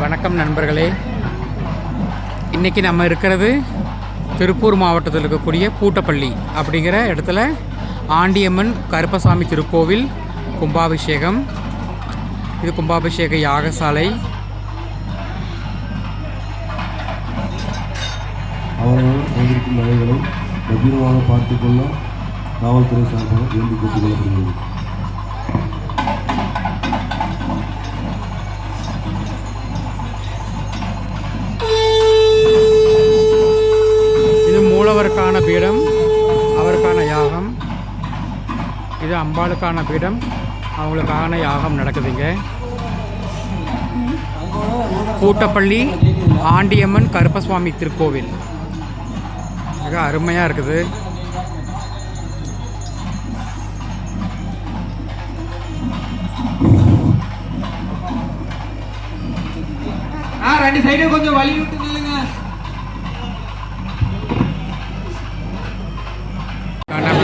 வணக்கம் நண்பர்களே. இன்றைக்கி நம்ம இருக்கிறது திருப்பூர் மாவட்டத்தில் இருக்கக்கூடிய பூட்டப்பள்ளி அப்படிங்கிற இடத்துல ஆண்டியம்மன் கருப்பசாமி திருக்கோவில் கும்பாபிஷேகம். இது கும்பாபிஷேக யாகசாலை. அவர்கள் பத்திரமாக பார்த்துக்கொள்ள காவல்துறை சார்பாக வேண்டிக் கொள்ளப்படுகிறது அம்பாளுக்கான பீடம். அவங்களுக்கான யாகம் நடக்குதுங்க. கூட்டப்பள்ளி ஆண்டியம்மன் கருப்பசுவாமி திருக்கோவில். மிக அருமையாக இருக்குது. ஆ ரெண்டு சைடு கொஞ்சம் வழி விட்டு நில்லுங்க. நம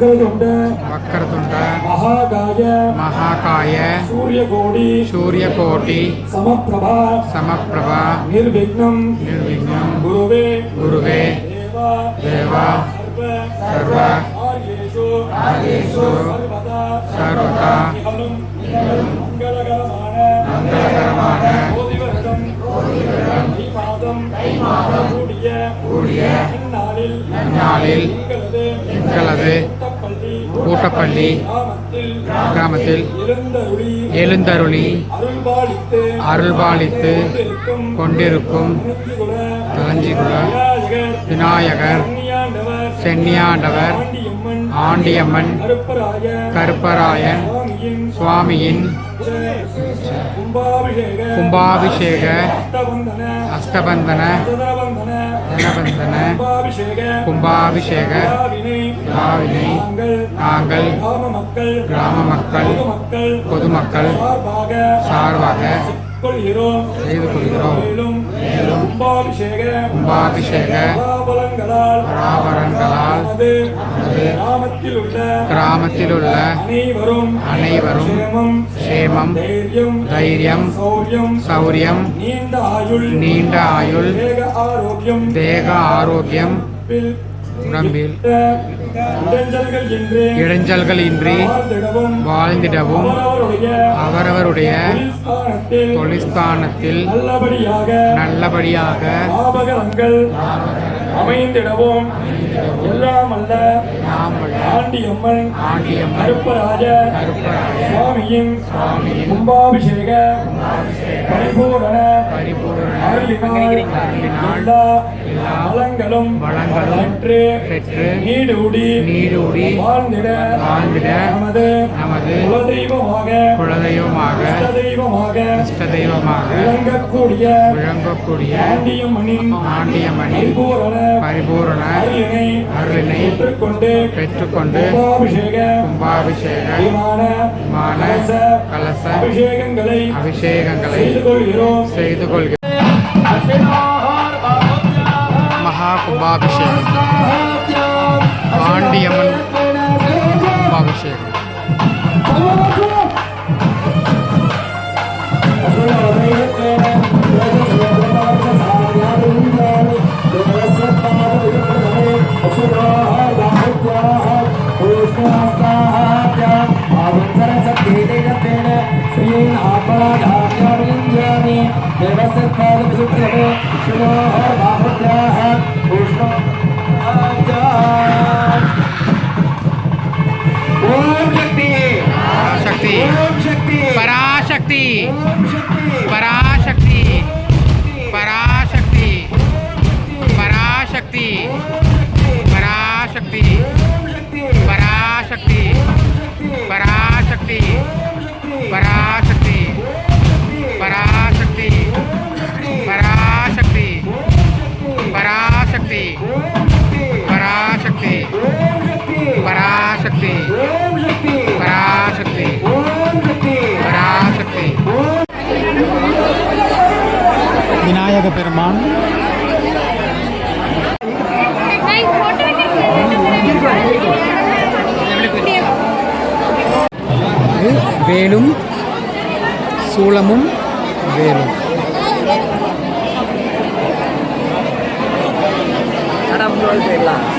நமோ வக்கரதுண்ட வக்கரதுண்ட மகாகாய. மகாகாய. சூரியகோடி. சூரியகோட்டி சமப்பிரபா. சமப்பிரபா. நிர்விக்னம். நிர்விக்னம். குருவே. குருவே. தேவா. தேவா. சர்வ. சர்வ. ஆர்யேஷு. ஆர்யேஷு. சர்வதா. சர்வதா. கூடிய நன்னாளில் எங்களது கூட்டப்பள்ளி கிராமத்தில் எழுந்தருளி அருள்பாலித்து கொண்டிருக்கும் களஞ்சிகுல விநாயகர் சென்னியாண்டவர் ஆண்டியம்மன். கருப்பராயன் சுவாமியின். கும்பாபிஷேக. அஸ்தபந்தன ஜனபந்தன கும்பாபிஷேக. யாவினை. நாங்கள். கிராம மக்கள் பொதுமக்கள். சார்பாக. செய்து கொள்கிறோம் மேலும் கும்பாபிஷேக கும்பாபிஷேக பராபலங்களால் பராபரங்களால் நமது கிராமத்தில் உள்ள கிராமத்தில் உள்ள அனைவரும் அனைவரும் சேமம் சேமம் தைரியம் தைரியம் சௌரியம் சௌரியம் நீண்ட ஆயுள் நீண்ட ஆயுள் தேக ஆரோக்கியம் தேக ஆரோக்கியம் உடம்பில் இடைஞ்சல்கள் இன்றி வாழ்ந்திடவும் அவரவருடைய தொழிற்ஸ்தானத்தில் நல்லபடியாக அமைந்திடவும் எல்லாம் அல்ல. நாம் அல்ல. ஆண்டியம்மன் கருப்பராஜ சுவாமியின் கும்பாபிஷேக பரிபூரண எல்லா வளங்களும் பெற்று நீடூடி நீடூடி வாழ்ந்திட வாழ்ந்திட நமது நமது குலதெய்வமாக குலதெய்வமாக இஷ்டதெய்வமாக இஷ்ட தெய்வமாக விளங்கக்கூடிய விளங்கக்கூடிய ஆண்டியம்மனின் ஆண்டியம்மனின் பரிபூரண பரிபூரண அருளினை அருளினை பெற்றுக்கொண்டு பெற்றுக்கொண்டு கும்பாபிஷேக கும்பாபிஷேக விமான விமான கலச அபிஷேகங்களை அபிஷேகங்களை செய்து கொள்கிறோம் செய்து கொள்கிறோம் மகா கும்பாபிஷேகம் ஆண்டியம்மன் கும்பாபிஷேகம். ब्रह्मणाभ्यार्यञ्जाने देवसत्पादविदुभ्यः शिवोः बाहुभ्याः उष्णो ओम शक्ति। शक्ति। पराशक्ति। முருகப்பெருமான் வேலும் சூளமும் வேலும். போயிடலாம்